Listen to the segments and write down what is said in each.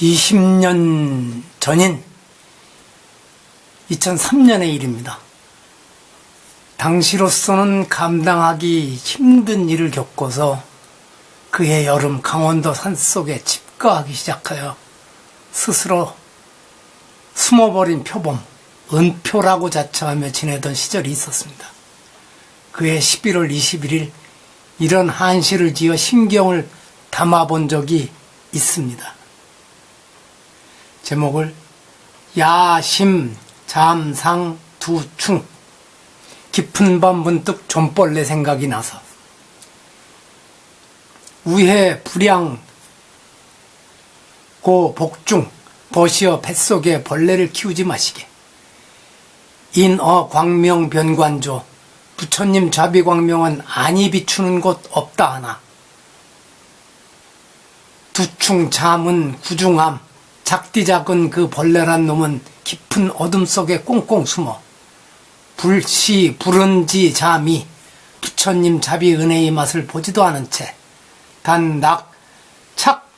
20년 전인 2003년의 일입니다. 당시로서는 감당하기 힘든 일을 겪고서 그해 여름 강원도 산속에 집거하기 시작하여 스스로 숨어버린 표범, 은표라고 자처하며 지내던 시절이 있었습니다. 그해 11월 21일 이런 한시를 지어 심경을 담아본 적이 있습니다. 제목을 야심 잠상 두충. 깊은 밤 문득 좀벌레 생각이 나서. 우해 불양 고 복중 버시어 뱃속에 벌레를 키우지 마시게. 인어 광명 변관조. 부처님 자비광명은 아니 비추는 곳 없다 하나. 두충 잠은 구중함 작디 작은 그 벌레란 놈은 깊은 어둠 속에 꽁꽁 숨어. 불시 불은지 잠이 부처님 자비 은혜의 맛을 보지도 않은 채. 단낙 착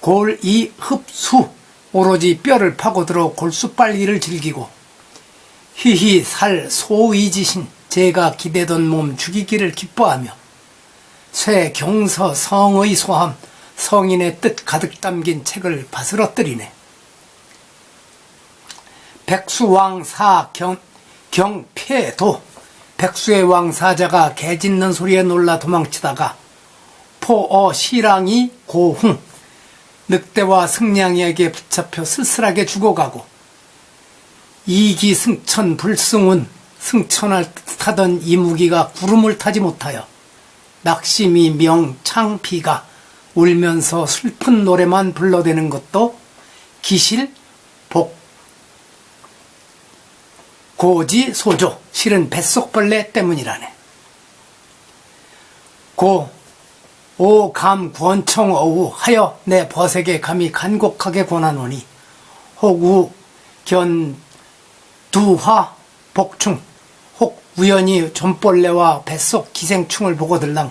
골이 흡수. 오로지 뼈를 파고들어 골수 빨기를 즐기고. 희희 살 소이지신 제가 기대던 몸 죽이기를 기뻐하며. 쇠 경서 성의 소함 성인의 뜻 가득 담긴 책을 바스러뜨리네. 백수왕 사 경 경패도 백수의 왕 사자가 개 짖는 소리에 놀라 도망치다가 포어 시랑이 고흥 늑대와 승냥이에게 붙잡혀 쓸쓸하게 죽어가고 이기 승천 불승운 승천을 타던 이무기가 구름을 타지 못하여 낙심이 명창비가 울면서 슬픈 노래만 불러대는 것도 기실 복 고지 소조 실은 뱃속벌레 때문이라네. 고 오 감 권청 어우 하여 내 버색에 감히 간곡하게 권하노니 혹우 견 두화 복충 혹 우연히 좀벌레와 뱃속 기생충을 보고 들랑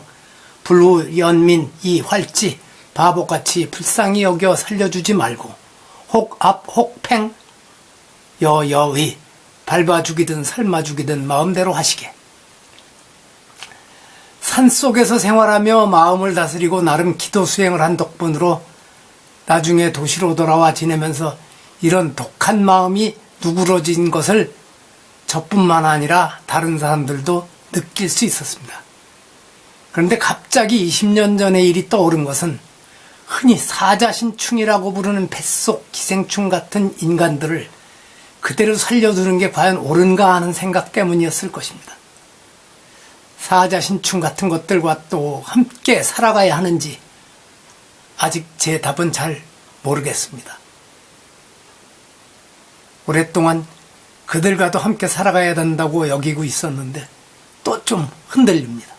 불우 연민 이 활지 바보같이 불쌍히 여겨 살려주지 말고 혹앞 혹팽 여여의 밟아 죽이든 삶아 죽이든 마음대로 하시게 산속에서 생활하며 마음을 다스리고 나름 기도 수행을 한 덕분으로 나중에 도시로 돌아와 지내면서 이런 독한 마음이 누그러진 것을 저뿐만 아니라 다른 사람들도 느낄 수 있었습니다. 그런데 갑자기 20년 전의 일이 떠오른 것은 흔히 사자신충이라고 부르는 뱃속 기생충 같은 인간들을 그대로 살려두는 게 과연 옳은가 하는 생각 때문이었을 것입니다. 사자신충 같은 것들과 또 함께 살아가야 하는지 아직 제 답은 잘 모르겠습니다. 오랫동안 그들과도 함께 살아가야 된다고 여기고 있었는데 또 좀 흔들립니다.